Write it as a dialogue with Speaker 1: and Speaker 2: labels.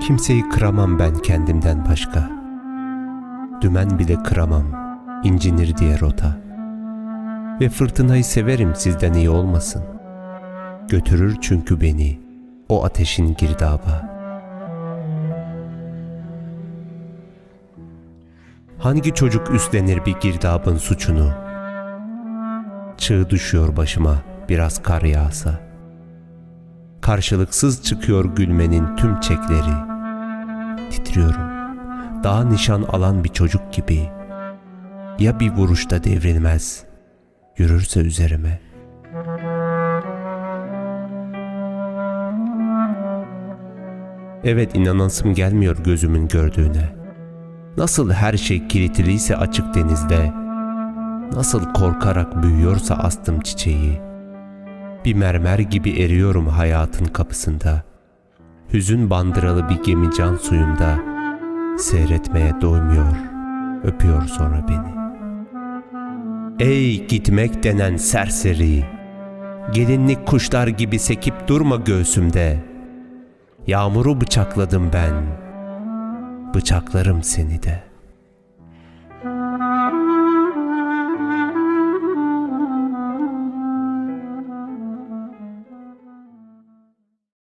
Speaker 1: Kimseyi kıramam ben kendimden başka. Dümen bile kıramam, incinir diye rota. Ve fırtınayı severim sizden iyi olmasın. Götürür çünkü beni o ateşin girdaba. Hangi çocuk üstlenir bir girdabın suçunu? Çığ düşüyor başıma biraz kar yağsa. Karşılıksız çıkıyor gülmenin tüm çekleri. Titriyorum. Daha nişan alan bir çocuk gibi. Ya bir vuruşta devrilmez, yürürse üzerime. Evet inanasım gelmiyor gözümün gördüğüne. Nasıl her şey kilitliyse açık denizde, nasıl korkarak büyüyorsa astım çiçeği. Bir mermer gibi eriyorum hayatın kapısında. Hüzün bandıralı bir gemi can suyumda seyretmeye doymuyor, öpüyor sonra beni. Ey gitmek denen serseri, gelinlik kuşlar gibi sekip durma göğsümde. Yağmuru bıçakladım ben, bıçaklarım seni de.''